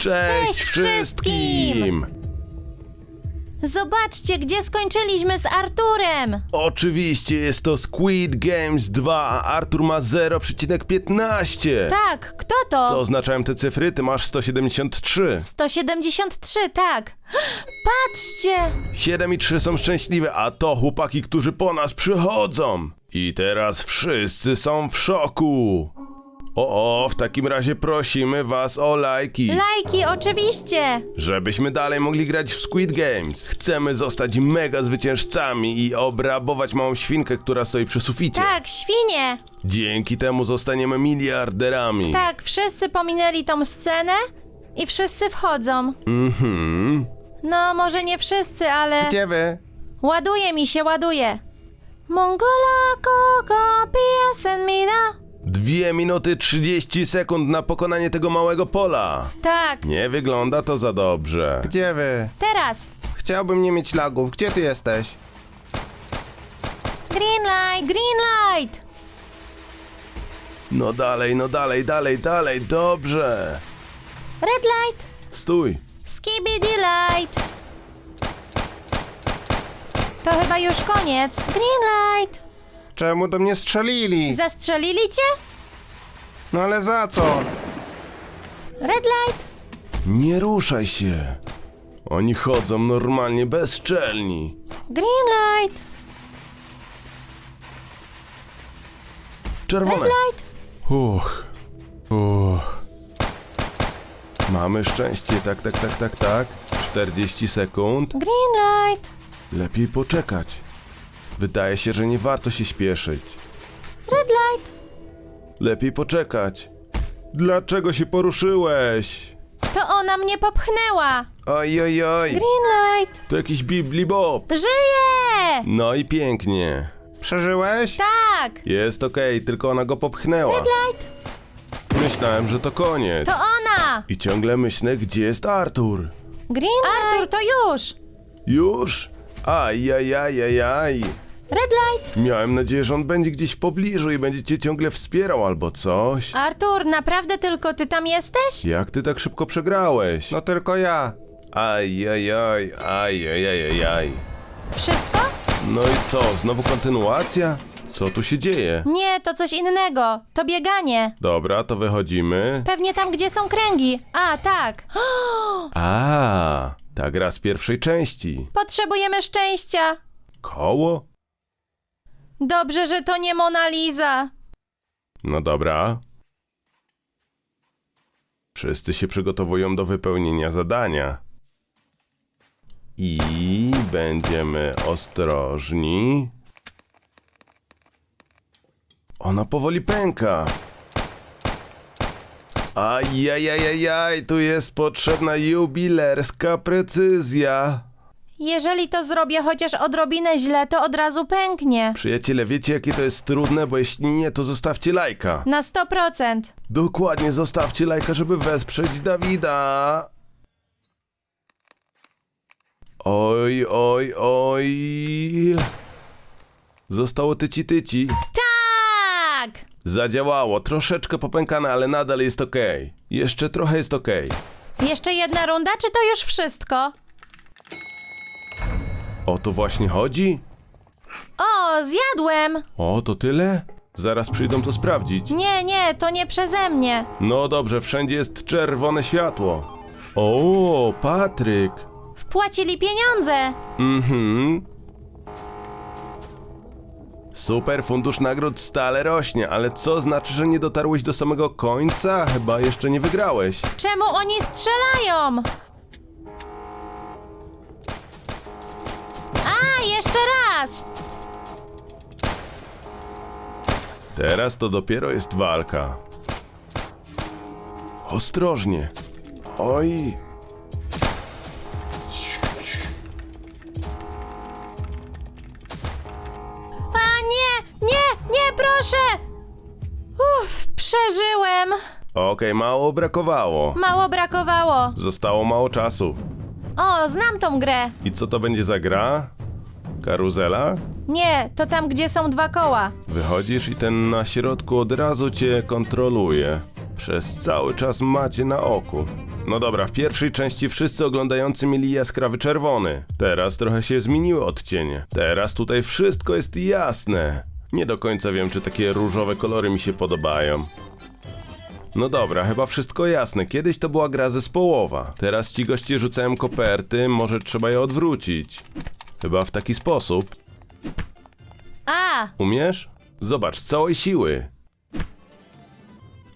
Cześć, Cześć wszystkim! wszystkim! Zobaczcie, gdzie skończyliśmy z Arturem! Oczywiście jest to Squid Games 2, a Artur ma 0,15. Tak, kto to? Co oznaczają te cyfry? Ty masz 173. 173, tak. Patrzcie! 7 i 3 są szczęśliwe, a to chłopaki, którzy po nas przychodzą. I teraz wszyscy są w szoku. O, o, w takim razie prosimy was o lajki. Lajki, oczywiście! Żebyśmy dalej mogli grać w Squid Games. Chcemy zostać mega zwyciężcami i obrabować małą świnkę, która stoi przy suficie. Tak, świnie! Dzięki temu zostaniemy miliarderami. Tak, wszyscy pominęli tą scenę i wszyscy wchodzą. Mhm. No, może nie wszyscy, ale... Gdzie wy? Ładuje mi się, ładuje. Mongola koko piesen mi da. Dwie minuty 30 sekund na pokonanie tego małego pola. Tak, Nie wygląda to za dobrze. Gdzie wy? teraz. Chciałbym nie mieć lagów. Gdzie ty jesteś? Green light, green light. No dalej, no dalej, dalej, dalej, dobrze. Red light, Stój. skibidi light. To chyba już koniec. Green light. Czemu do mnie strzelili? Zastrzelili cię? No ale za co? Red light. Nie ruszaj się. Oni chodzą normalnie bezczelni. Green light. Red Czerwone. light. Uch. Uch. Mamy szczęście, tak, tak, tak, tak, tak. 40 sekund. Green light. Lepiej poczekać. Wydaje się, że nie warto się śpieszyć. Red light. Lepiej poczekać. Dlaczego się poruszyłeś? To ona mnie popchnęła. Oj, oj, oj. Green light. To jakiś Bibli Bob. Żyje! No i pięknie. Przeżyłeś? Tak. Jest okej, tylko ona go popchnęła. Red light. Myślałem, że to koniec. To ona. I ciągle myślę, gdzie jest Artur. Green Artur, to już. Już? Aj, aj, aj, aj, aj. Red light. Miałem nadzieję, że on będzie gdzieś w pobliżu i będzie cię ciągle wspierał albo coś. Artur, naprawdę tylko ty tam jesteś? Jak ty tak szybko przegrałeś? No tylko ja. Aj, aj, aj, aj, aj, aj, aj, aj. Wszystko? No i co, znowu kontynuacja? Co tu się dzieje? Nie, to coś innego. To bieganie. Dobra, to wychodzimy. Pewnie tam, gdzie są kręgi. A, tak. A, ta gra z pierwszej części. Potrzebujemy szczęścia. Koło? Dobrze, że to nie Mona Lisa. No dobra. Wszyscy się przygotowują do wypełnienia zadania. I będziemy ostrożni. Ona powoli pęka. Ajajajajaj, tu jest potrzebna jubilerska precyzja. Jeżeli to zrobię chociaż odrobinę źle, to od razu pęknie. Przyjaciele, wiecie jakie to jest trudne, bo jeśli nie, to zostawcie lajka. Na 100%. Dokładnie, zostawcie lajka, żeby wesprzeć Dawida. Oj, oj, oj. Zostało tyci tyci. Tak! Zadziałało, troszeczkę popękane, ale nadal jest ok. Jeszcze trochę jest ok. Jeszcze jedna runda, czy to już wszystko? O to właśnie chodzi? O, zjadłem! O, to tyle? Zaraz przyjdą to sprawdzić. Nie, nie, to nie przeze mnie. No dobrze, wszędzie jest czerwone światło. O, Patryk. Wpłacili pieniądze. Mhm. Super, fundusz nagród stale rośnie, ale co znaczy, że nie dotarłeś do samego końca? Chyba jeszcze nie wygrałeś. Czemu oni strzelają? Jeszcze raz! Teraz to dopiero jest walka. Ostrożnie. Oj. A nie, nie, nie, proszę! Uff, przeżyłem. Okej, mało brakowało. Mało brakowało. Zostało mało czasu. O, znam tą grę. I co to będzie za gra? Karuzela? Nie, to tam, gdzie są dwa koła. Wychodzisz i ten na środku od razu cię kontroluje. Przez cały czas macie na oku. No dobra, w pierwszej części wszyscy oglądający mieli jaskrawy czerwony. Teraz trochę się zmieniły odcienie. Teraz tutaj wszystko jest jasne. Nie do końca wiem, czy takie różowe kolory mi się podobają. No dobra, chyba wszystko jasne. Kiedyś to była gra zespołowa. Teraz ci goście rzucają koperty, może trzeba je odwrócić. Chyba w taki sposób. A, Umiesz? Zobacz, z całej siły.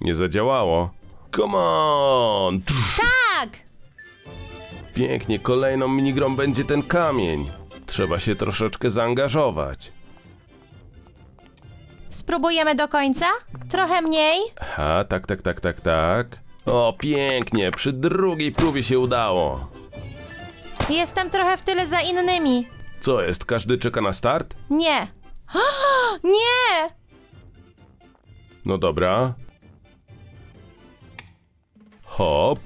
Nie zadziałało. Come on! Pff, tak! Pięknie, kolejną minigrą będzie ten kamień. Trzeba się troszeczkę zaangażować. Spróbujemy do końca? Trochę mniej? Ha, tak, tak, tak, tak, tak. O, pięknie, przy drugiej próbie się udało. Jestem trochę w tyle za innymi. Co jest, każdy czeka na start? Nie. Nie! No dobra. Hop.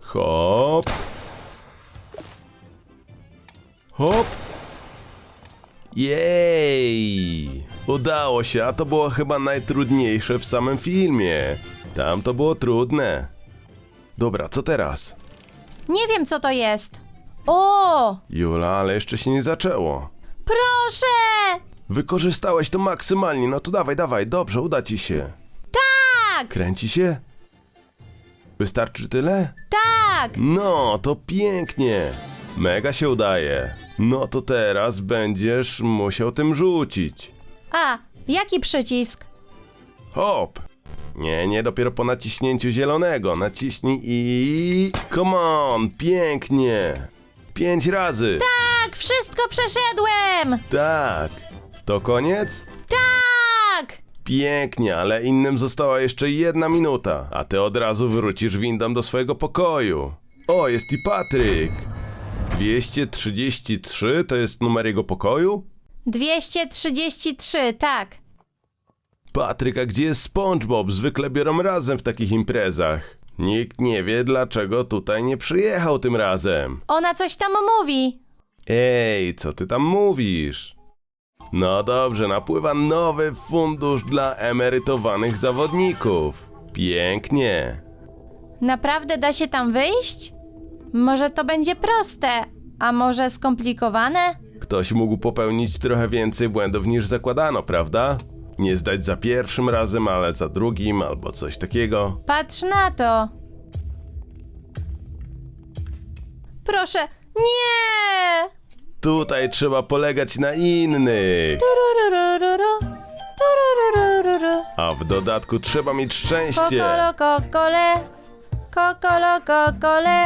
Hop. Hop. Jej! Udało się, a to było chyba najtrudniejsze w samym filmie. Tam to było trudne. Dobra, co teraz? Nie wiem, co to jest. O! Jula, ale jeszcze się nie zaczęło. Proszę! Wykorzystałeś to maksymalnie, no to dawaj, dawaj, dobrze, uda ci się. Tak! Kręci się? Wystarczy tyle? Tak! No, to pięknie. Mega się udaje. No to teraz będziesz musiał tym rzucić. A, jaki przycisk? Hop. Nie, nie, dopiero po naciśnięciu zielonego. Naciśnij i... Come on, pięknie. Pięć razy. Tak, wszystko przeszedłem! Tak. To koniec? Tak! Pięknie, ale innym została jeszcze jedna minuta, a ty od razu wrócisz windą do swojego pokoju. O, jest i Patryk. 233 to jest numer jego pokoju? 233, tak. Patryk, a gdzie jest SpongeBob? Zwykle biorą razem w takich imprezach. Nikt nie wie, dlaczego tutaj nie przyjechał tym razem. Ona coś tam mówi. Ej, co ty tam mówisz? No dobrze, napływa nowy fundusz dla emerytowanych zawodników. Pięknie. Naprawdę da się tam wyjść? Może to będzie proste, a może skomplikowane? Ktoś mógł popełnić trochę więcej błędów niż zakładano, prawda? Nie zdać za pierwszym razem, ale za drugim albo coś takiego. Patrz na to. Proszę, nie! Tutaj trzeba polegać na innych. Tururururu, tururururu. A w dodatku trzeba mieć szczęście. Kokolo, kokole, kokolo, kokole.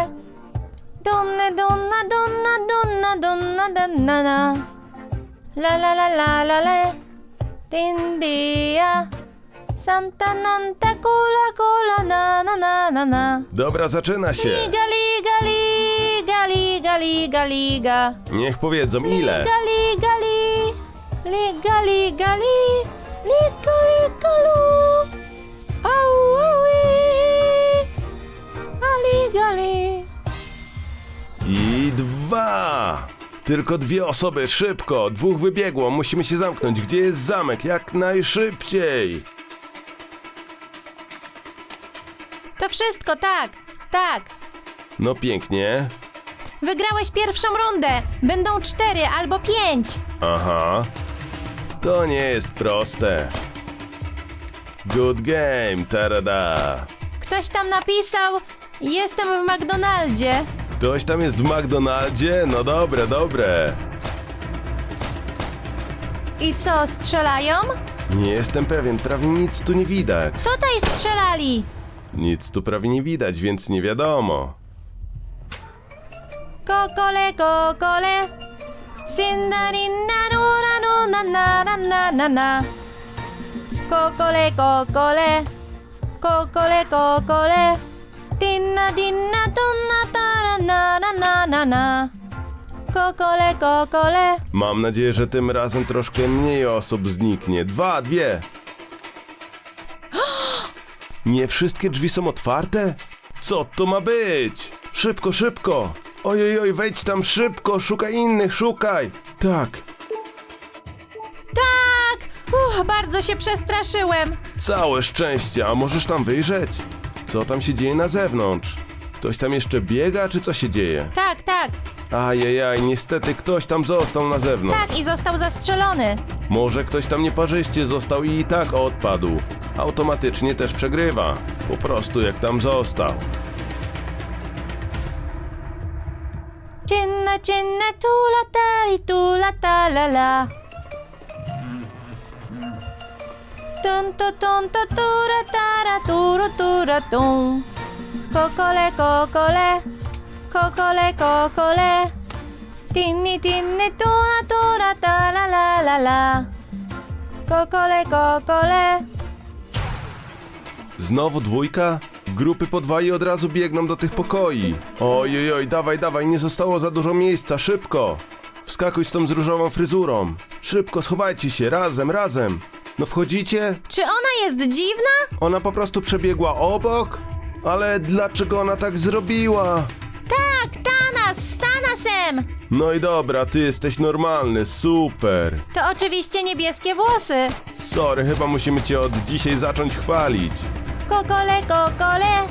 Dunne, dunna, dunna, dunna, dunna, dunna, na. La la la la la la. Dindia. Santa nanta kula kula na na na na na. Dobra, zaczyna się. Liga, liga, liga, liga, liga, liga. Niech powiedzą ile. Liga, liga, li. Liga, liga, li. Liga, liga, lu. Au, au, i. A liga, li. I dwa. Tylko dwie osoby, szybko. Dwóch wybiegło, musimy się zamknąć. Gdzie jest zamek? Jak najszybciej. To wszystko, tak, tak. No pięknie. Wygrałeś pierwszą rundę. Będą cztery albo pięć. Aha. To nie jest proste. Good game, tarada. Ktoś tam napisał, jestem w McDonaldzie. Ktoś tam jest w McDonaldzie? No dobre, dobre. I co, strzelają? Nie jestem pewien, prawie nic tu nie widać. Tutaj strzelali. Nic tu prawie nie widać, więc nie wiadomo. Kokole, kokole. Sindarinna, nuna, nuna, na, na, na, na, na. Kokole, kokole. Kokole, kokole. Dinna, dinna, tunna, ta, na, na, na, na, na. Kokole, kokole. Mam nadzieję, że tym razem troszkę mniej osób zniknie. Dwa, dwie. Nie wszystkie drzwi są otwarte? Co to ma być? Szybko, szybko! Ojej, oj, wejdź tam szybko, szukaj innych, szukaj! Tak, Tak! Uch, bardzo się przestraszyłem. całe szczęście, a możesz tam wyjrzeć? Co tam się dzieje na zewnątrz? Ktoś tam jeszcze biega, czy co się dzieje? Tak, tak, Ajajaj, niestety ktoś tam został na zewnątrz. tak i został zastrzelony. Może ktoś tam nieparzyście został i i tak odpadł. Automatycznie też przegrywa. Po prostu jak tam został. Cinna, cinna, tula, tali, tula, ta, la, la. Tun, tu, tun, tu, tura, tara, turu, tura, tum. Kokole, kokole, kokole, kokole. Tinni, tinni, tuna, tura, ta, la, la, la, la. Kokole, kokole. Znowu dwójka? Grupy po dwa i od razu biegną do tych pokoi. Oj, oj, dawaj, dawaj, nie zostało za dużo miejsca, szybko! Wskakuj z tą z różową fryzurą. Szybko, schowajcie się, razem, razem. No wchodzicie? Czy ona jest dziwna? Ona po prostu przebiegła obok? Ale dlaczego ona tak zrobiła? Tak, Tanas, z Tanasem. No i dobra, ty jesteś normalny, super. To oczywiście niebieskie włosy. Sorry, chyba musimy cię od dzisiaj zacząć chwalić. Kokole, kokole.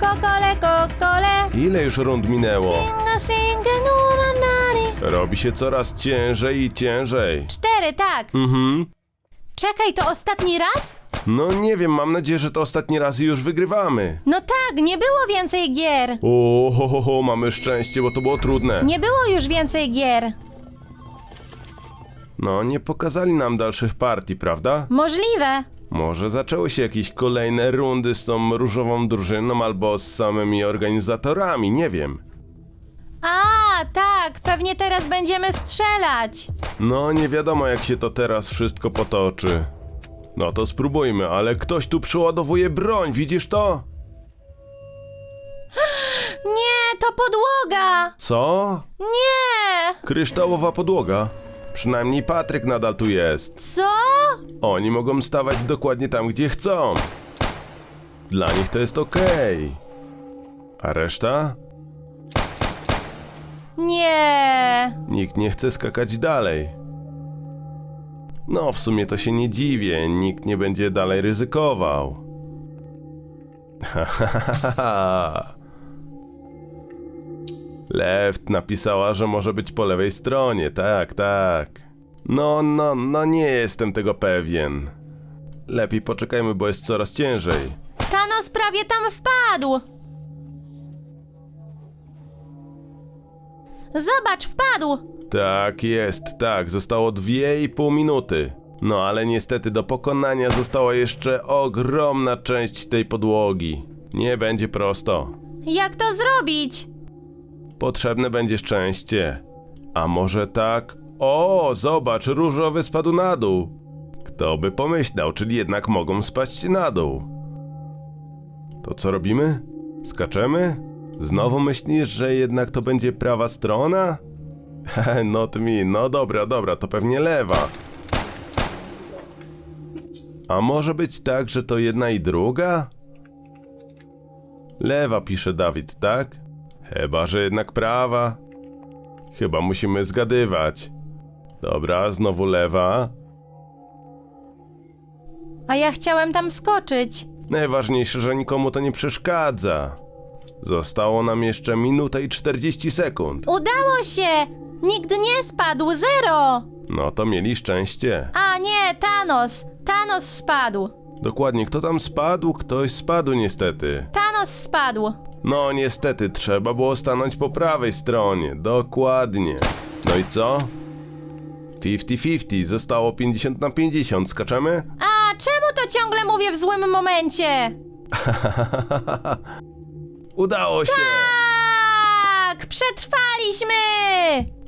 Kokole, kokole. Ile już rund minęło? Singa, singa, nuna, nani. Robi się coraz ciężej i ciężej. Cztery, tak. Mhm. Czekaj, to ostatni raz? No nie wiem, mam nadzieję, że to ostatni raz i już wygrywamy. No tak, nie było więcej gier. O, ho, ho, ho, mamy szczęście, bo to było trudne. Nie było już więcej gier. No, nie pokazali nam dalszych partii, prawda? Możliwe. Może zaczęły się jakieś kolejne rundy z tą różową drużyną albo z samymi organizatorami, nie wiem. A, tak, pewnie teraz będziemy strzelać. No, nie wiadomo jak się to teraz wszystko potoczy. No to spróbujmy, ale ktoś tu przeładowuje broń, widzisz to? Nie, to podłoga. Co? Nie. Kryształowa podłoga. Przynajmniej Patryk nadal tu jest. Co? Oni mogą stawać dokładnie tam, gdzie chcą. Dla nich to jest okej. A reszta? Nie. Nikt nie chce skakać dalej. No, w sumie to się nie dziwię, nikt nie będzie dalej ryzykował. Left napisała, że może być po lewej stronie, tak, tak. No, no, no nie jestem tego pewien. Lepiej poczekajmy, bo jest coraz ciężej. Thanos prawie tam wpadł. Zobacz, wpadł. Tak jest, tak, zostało dwie i pół minuty. No ale niestety do pokonania została jeszcze ogromna część tej podłogi. Nie będzie prosto. Jak to zrobić? Potrzebne będzie szczęście. A może tak? O, zobacz, różowy spadł na dół. Kto by pomyślał, czyli jednak mogą spaść na dół. To co robimy? Skaczemy? Znowu myślisz, że jednak to będzie prawa strona? Not me, no dobra, dobra, to pewnie lewa. A może być tak, że to jedna i druga? Lewa pisze Dawid, tak? Chyba, że jednak prawa. Chyba musimy zgadywać. Dobra, znowu lewa. A ja chciałem tam skoczyć. Najważniejsze, że nikomu to nie przeszkadza. Zostało nam jeszcze minuta i 40 sekund. Udało się! Nikt nie spadł, zero! No to mieli szczęście. A nie, Thanos! Thanos spadł! Dokładnie, kto tam spadł? Ktoś spadł niestety. Thanos spadł! No niestety, trzeba było stanąć po prawej stronie. Dokładnie. No i co? 50-50, zostało 50 na 50, skaczemy? A czemu to ciągle mówię w złym momencie? Udało się! Tak! Przetrwaliśmy!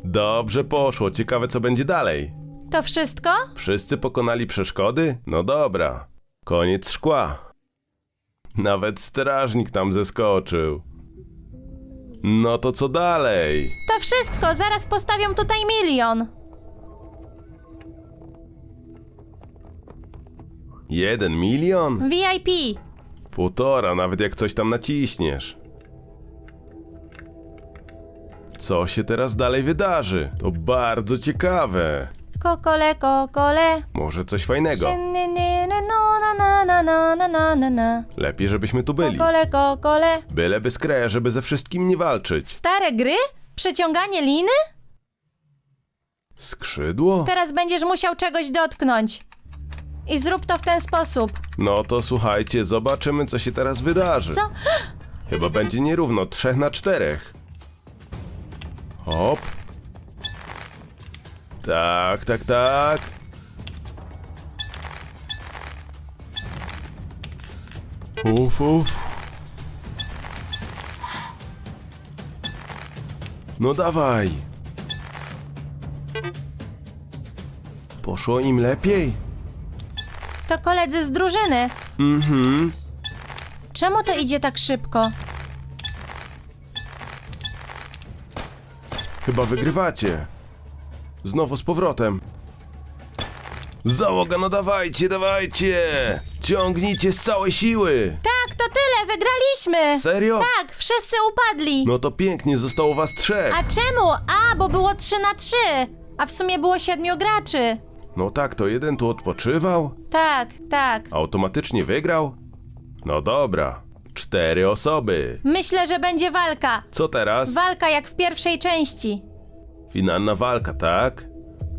Dobrze poszło, ciekawe co będzie dalej. To wszystko? Wszyscy pokonali przeszkody? No dobra. Koniec szkła. Nawet strażnik tam zeskoczył. No to co dalej? To wszystko, zaraz postawią tutaj milion. Jeden milion? VIP. Półtora, nawet jak coś tam naciśniesz. Co się teraz dalej wydarzy? To bardzo ciekawe. Kokole, kokole. Może coś fajnego. Szynny, no, na, na, na, na, na, na, na, na. Lepiej, żebyśmy tu byli. Kokole, kokole. Byle bez kraja, żeby ze wszystkim nie walczyć. Stare gry? Przeciąganie liny? Skrzydło? Teraz będziesz musiał czegoś dotknąć. I zrób to w ten sposób. No to słuchajcie, zobaczymy co się teraz wydarzy. Co? Chyba będzie nierówno, trzech na czterech. Hop. Tak, tak, tak. Uf, uf. No dawaj. Poszło im lepiej? To koledzy z drużyny. Mhm. Czemu to idzie tak szybko? Chyba wygrywacie. Znowu z powrotem. Załoga, no dawajcie, dawajcie! Ciągnijcie z całej siły! Tak, to tyle, wygraliśmy! Serio? Tak, wszyscy upadli. No to pięknie, zostało was trzech. A czemu? A, bo było 3 na 3. A w sumie było siedmiu graczy. No tak, to jeden tu odpoczywał, Tak, tak. automatycznie wygrał. No dobra, cztery osoby. Myślę, że będzie walka. Co teraz? Walka jak w pierwszej części. Finalna walka, tak?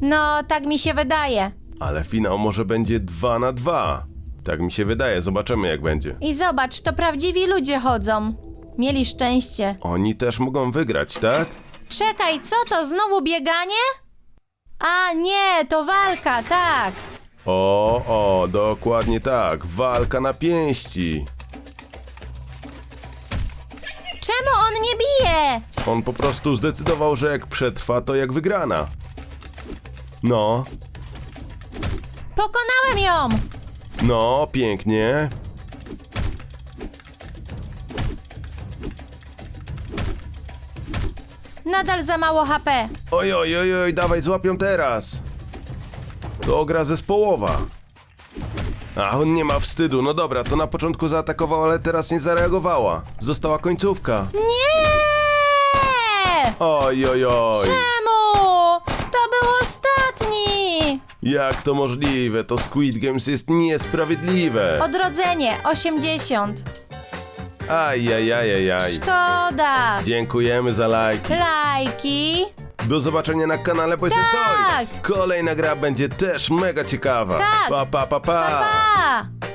No, tak mi się wydaje. Ale finał może będzie dwa na dwa. Tak mi się wydaje, zobaczymy jak będzie. I zobacz, to prawdziwi ludzie chodzą. Mieli szczęście. Oni też mogą wygrać, tak? Czekaj, co to? Znowu bieganie? A, nie, to walka, tak. O, o, dokładnie tak. Walka na pięści. Czemu on nie bije? On po prostu zdecydował, że jak przetrwa, to jak wygrana. No, Pokonałem ją! no, pięknie. Nadal za mało HP. Oj, oj, oj, oj, dawaj, złapią teraz. To gra zespołowa. A on nie ma wstydu. No dobra, to na początku zaatakowała, ale teraz nie zareagowała. Została końcówka. Nie! Oj, oj, oj. Czemu? To był ostatni! Jak to możliwe? To Squid Games jest niesprawiedliwe. Odrodzenie 80. Aj, aj, aj, aj, aj. Szkoda. Dziękujemy za lajki. Lajki. Do zobaczenia na kanale and Tak. Toys. Kolejna gra będzie też mega ciekawa. Tak. Pa, pa, pa, pa. Pa!